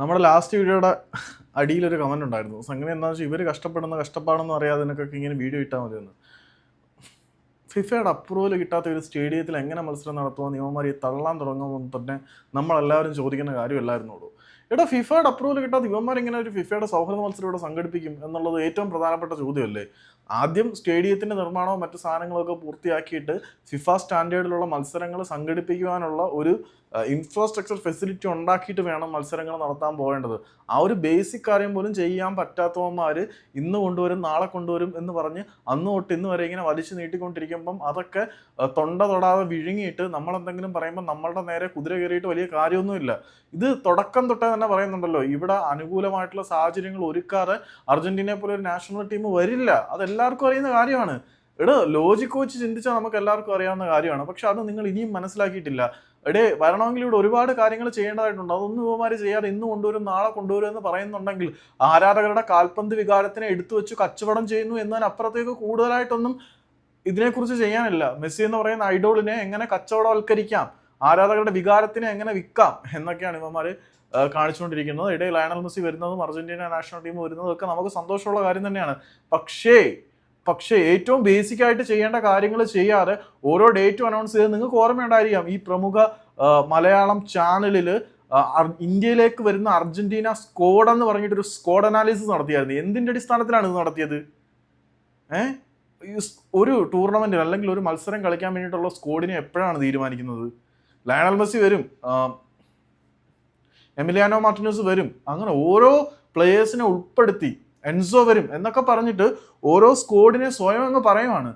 നമ്മുടെ ലാസ്റ്റ് വീഡിയോയുടെ അടിയിലൊരു കമന്റ് ഉണ്ടായിരുന്നു. സംഗതി എന്താണെന്ന് വെച്ചാൽ ഇവർ കഷ്ടപ്പെടുന്ന കഷ്ടപ്പാടെന്ന് അറിയാതെ നിനക്കൊക്കെ ഇങ്ങനെ വീഡിയോ ഇട്ടാൽ മതിയെന്ന്. ഫിഫയുടെ അപ്രൂവൽ കിട്ടാത്ത ഒരു സ്റ്റേഡിയത്തിൽ എങ്ങനെ മത്സരം നടത്തുമോ നിയമമാരി തള്ളാൻ തുടങ്ങുമ്പോൾ തന്നെ നമ്മളെല്ലാവരും ചോദിക്കുന്ന കാര്യമല്ലായിരുന്നുള്ളൂ. എടാ ഫിഫയുടെ അപ്രൂവൽ കിട്ടാത്ത ഇവന്മാർ ഇങ്ങനെ ഒരു ഫിഫയുടെ സൗഹൃദ മത്സരം ഇവിടെ സംഘടിപ്പിക്കും എന്നുള്ളത് ഏറ്റവും പ്രധാനപ്പെട്ട ചോദ്യമല്ലേ? ആദ്യം സ്റ്റേഡിയത്തിന്റെ നിർമ്മാണവും മറ്റു സാധനങ്ങളൊക്കെ പൂർത്തിയാക്കിയിട്ട് ഫിഫ സ്റ്റാൻഡേർഡിലുള്ള മത്സരങ്ങൾ സംഘടിപ്പിക്കുവാനുള്ള ഒരു ഇൻഫ്രാസ്ട്രക്ചർ ഫെസിലിറ്റി ഉണ്ടാക്കിയിട്ട് വേണം മത്സരങ്ങൾ നടത്താൻ പോകേണ്ടത്. ആ ഒരു ബേസിക് കാര്യം പോലും ചെയ്യാൻ പറ്റാത്തവന്മാർ ഇന്ന് കൊണ്ടുവരും നാളെ കൊണ്ടുവരും എന്ന് പറഞ്ഞ് അന്ന് തൊട്ട് ഇന്ന് വരെ ഇങ്ങനെ വലിച്ചു നീട്ടിക്കൊണ്ടിരിക്കുമ്പം അതൊക്കെ തൊണ്ട തൊടാതെ വിഴുങ്ങിയിട്ട് നമ്മളെന്തെങ്കിലും പറയുമ്പോൾ നമ്മളുടെ നേരെ കുതിര കയറിയിട്ട് വലിയ കാര്യമൊന്നുമില്ല. ഇത് തുടക്കം തൊട്ടേ തന്നെ പറയുന്നുണ്ടല്ലോ ഇവിടെ അനുകൂലമായിട്ടുള്ള സാഹചര്യങ്ങൾ ഒരുക്കാതെ അർജന്റീനയെ പോലെ ഒരു നാഷണൽ ടീം വരില്ല. അത് എല്ലാവർക്കും അറിയുന്ന കാര്യമാണ്. എടോ ലോജിക്ക് വെച്ച് ചിന്തിച്ചാൽ നമുക്ക് എല്ലാവർക്കും അറിയാവുന്ന കാര്യമാണ്. പക്ഷെ അത് നിങ്ങൾ ഇനിയും മനസ്സിലാക്കിയിട്ടില്ല. എടേ വരണമെങ്കിൽ ഇവിടെ ഒരുപാട് കാര്യങ്ങൾ ചെയ്യേണ്ടതായിട്ടുണ്ട്. അതൊന്നും ഇവമാർ ചെയ്യാതെ ഇന്ന് കൊണ്ടുവരും നാളെ കൊണ്ടുവരും എന്ന് പറയുന്നുണ്ടെങ്കിൽ ആരാധകരുടെ കാൽപന്ത് വികാരത്തിനെ എടുത്തു വെച്ച് കച്ചവടം ചെയ്യുന്നു എന്നതിനപ്പുറത്തേക്ക് കൂടുതലായിട്ടൊന്നും ഇതിനെക്കുറിച്ച് ചെയ്യാനില്ല. മെസ്സി എന്ന് പറയുന്ന ഐഡോളിനെ എങ്ങനെ കച്ചവടവൽക്കരിക്കാം? ആരാധകരുടെ വികാരത്തിനെ എങ്ങനെ വിൽക്കാം? എന്നൊക്കെയാണ് ഇവന്മാർ കാണിച്ചുകൊണ്ടിരിക്കുന്നത്. ഇടയിൽ ലയണൽ മെസ്സി വരുന്നതും അർജന്റീന നാഷണൽ ടീം വരുന്നതും ഒക്കെ നമുക്ക് സന്തോഷമുള്ള കാര്യം തന്നെയാണ്. പക്ഷേ പക്ഷേ ഏറ്റവും ബേസിക് ആയിട്ട് ചെയ്യേണ്ട കാര്യങ്ങൾ ചെയ്യാതെ ഓരോ ഡേറ്റും അനൗൺസ് ചെയ്ത് നിങ്ങൾക്ക് ഓർമ്മയുണ്ടായിരിക്കാം. ഈ പ്രമുഖ മലയാളം ചാനലിൽ ഇന്ത്യയിലേക്ക് വരുന്ന അർജന്റീന സ്കോഡ് എന്ന് പറഞ്ഞിട്ട് ഒരു സ്കോഡ് അനാലിസിസ് നടത്തിയായിരുന്നു. എന്തിന്റെ അടിസ്ഥാനത്തിലാണ് ഇത് നടത്തിയത്? ഏഹ് ഒരു ടൂർണമെന്റിൽ അല്ലെങ്കിൽ ഒരു മത്സരം കളിക്കാൻ വേണ്ടിയിട്ടുള്ള സ്കോഡിനെ എപ്പോഴാണ് തീരുമാനിക്കുന്നത്? ലയണൽ മെസ്സി വരും എമിലിയാനോ മാർട്ടിനോസ് വരും. അങ്ങനെ ഓരോ പ്ലേയേഴ്സിനെ ഉൾപ്പെടുത്തി എൻസോ വരും എന്നൊക്കെ പറഞ്ഞിട്ട് ഓരോ സ്കോഡിനെ സ്വയം അങ്ങ് പറയുവാണ്.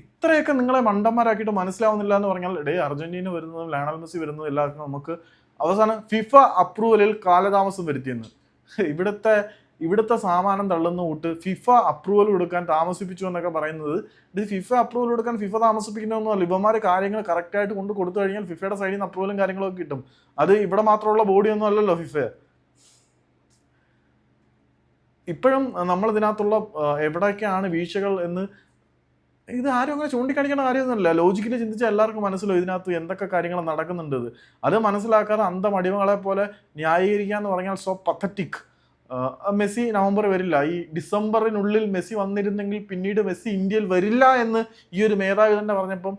ഇത്രയൊക്കെ നിങ്ങളെ മണ്ടന്മാരാക്കിയിട്ട് മനസ്സിലാവുന്നില്ല എന്ന് പറഞ്ഞാൽ ഡേ അർജന്റീന വരുന്നതും ലയണൽ മെസ്സി വരുന്നതും എല്ലാവർക്കും നമുക്ക് അവസാനം ഫിഫ അപ്രൂവലിൽ കാലതാമസം വരുത്തിയെന്ന്. ഇവിടുത്തെ ഇവിടുത്തെ സാമാനം തള്ളുന്ന കൂട്ട് ഫിഫ അപ്രൂവൽ കൊടുക്കാൻ താമസിപ്പിച്ചു എന്നൊക്കെ പറയുന്നത്. ഇത് ഫിഫ അപ്രൂവൽ കൊടുക്കാൻ ഫിഫ താമസിപ്പിക്കുന്നൊന്നുമല്ല ഇവന്മാർ കാര്യങ്ങൾ കറക്റ്റായിട്ട് കൊണ്ട് കൊടുത്തു കഴിഞ്ഞാൽ ഫിഫയുടെ സൈഡിൽ നിന്ന് അപ്രൂവലും കാര്യങ്ങളൊക്കെ കിട്ടും. അത് ഇവിടെ മാത്രമുള്ള ബോഡിയൊന്നും അല്ലല്ലോ ഫിഫ ഇപ്പോഴും നമ്മൾ ഇതിനകത്തുള്ള എവിടെയൊക്കെയാണ് വീഴ്ചകൾ എന്ന് ഇത് ആരും അങ്ങനെ ചൂണ്ടിക്കാണിക്കേണ്ട കാര്യമൊന്നുമില്ല. ലോജിക്കലി ചിന്തിച്ചാൽ എല്ലാവർക്കും മനസ്സിലാവും ഇതിനകത്ത് എന്തൊക്കെ കാര്യങ്ങൾ നടക്കുന്നുണ്ട് അത് മനസ്സിലാക്കാതെ അന്തം അടിമകളെ പോലെ ന്യായീകരിക്കുക എന്ന് പറഞ്ഞാൽ സോ പത്തറ്റിക് മെസ്സി നവംബർ വരില്ല. ഈ ഡിസംബറിനുള്ളിൽ മെസ്സി വന്നിരുന്നെങ്കിൽ പിന്നീട് മെസ്സി ഇന്ത്യയിൽ വരില്ല എന്ന് ഈ ഒരു മേധാവി തന്നെ പറഞ്ഞപ്പം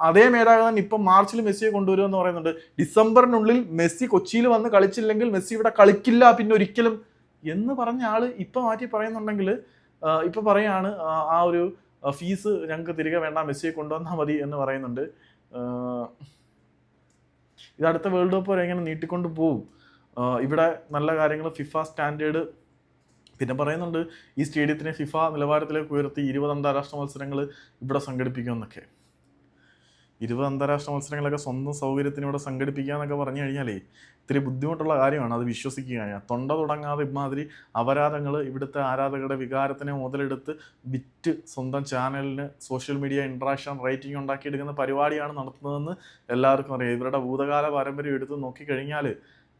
അതേ മേധാവി തന്നെ ഇപ്പം മാർച്ചിൽ മെസ്സിയെ കൊണ്ടുവരുമെന്ന് പറയുന്നുണ്ട്. ഡിസംബറിനുള്ളിൽ മെസ്സി കൊച്ചിയിൽ വന്ന് കളിച്ചില്ലെങ്കിൽ മെസ്സി ഇവിടെ കളിക്കില്ല പിന്നെ ഒരിക്കലും എന്ന് പറഞ്ഞ ആൾ ഇപ്പൊ മാറ്റി പറയുന്നുണ്ടെങ്കിൽ ഇപ്പൊ പറയാണ് ആ, ഒരു ഫീസ് ഞങ്ങൾക്ക് തിരികെ വേണ്ട മെസ്സിയെ കൊണ്ടുവന്നാൽ മതി എന്ന് പറയുന്നുണ്ട്. ഇത് അടുത്ത വേൾഡ് കപ്പ് വരെ എങ്ങനെ നീട്ടിക്കൊണ്ട് പോവും. ഇവിടെ നല്ല കാര്യങ്ങൾ ഫിഫ സ്റ്റാൻഡേർഡ് പിന്നെ പറയുന്നുണ്ട് ഈ സ്റ്റേഡിയത്തിനെ ഫിഫ നിലവാരത്തിലേക്ക് ഉയർത്തി ഇരുപത് അന്താരാഷ്ട്ര മത്സരങ്ങൾ ഇവിടെ സംഘടിപ്പിക്കുമെന്നൊക്കെ ഇരുപത് അന്താരാഷ്ട്ര മത്സരങ്ങളൊക്കെ സ്വന്തം സൗകര്യത്തിന് ഇവിടെ സംഘടിപ്പിക്കുക എന്നൊക്കെ പറഞ്ഞു കഴിഞ്ഞാലേ ഇത്തിരി ബുദ്ധിമുട്ടുള്ള കാര്യമാണ്. അത് വിശ്വസിക്കുക തൊണ്ട തുടങ്ങാതെ ഇമാതിരി അപരാധങ്ങൾ ഇവിടുത്തെ ആരാധകരുടെ വികാരത്തിനെ മുതലെടുത്ത് വിറ്റ് സ്വന്തം ചാനലിന് സോഷ്യൽ മീഡിയ ഇൻട്രാക്ഷൻ റേറ്റിംഗ് ഉണ്ടാക്കിയെടുക്കുന്ന പരിപാടിയാണ് നടത്തുന്നതെന്ന് എല്ലാവർക്കും അറിയാം. ഇവരുടെ ഭൂതകാല പാരമ്പര്യം എടുത്ത് നോക്കിക്കഴിഞ്ഞാൽ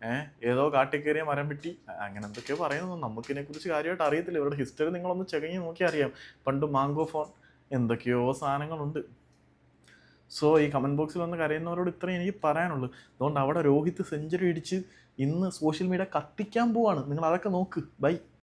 ഏഹ് ഏതോ കാട്ടിക്കേറിയ മരം വെട്ടി അങ്ങനെ എന്തൊക്കെയോ പറയുന്നു. നമുക്കിതിനെക്കുറിച്ച് കാര്യമായിട്ട് അറിയത്തില്ല. ഇവരുടെ ഹിസ്റ്ററി നിങ്ങളൊന്ന് ചെകഞ്ഞ് നോക്കി അറിയാം. പണ്ട് മാംഗോ ഫോൺ എന്തൊക്കെയോ സാധനങ്ങളുണ്ട്. സോ ഈ കമന്റ് ബോക്സിൽ വന്ന് കരയുന്നവരോട് ഇത്രയും എനിക്ക് പറയാനുള്ളൂ. അതുകൊണ്ട് അവിടെ രോഹിത് സെഞ്ചുറി അടിച്ച് ഇന്ന് സോഷ്യൽ മീഡിയ കത്തിക്കാൻ പോവാണ്. നിങ്ങൾ അതൊക്കെ നോക്ക്. ബൈ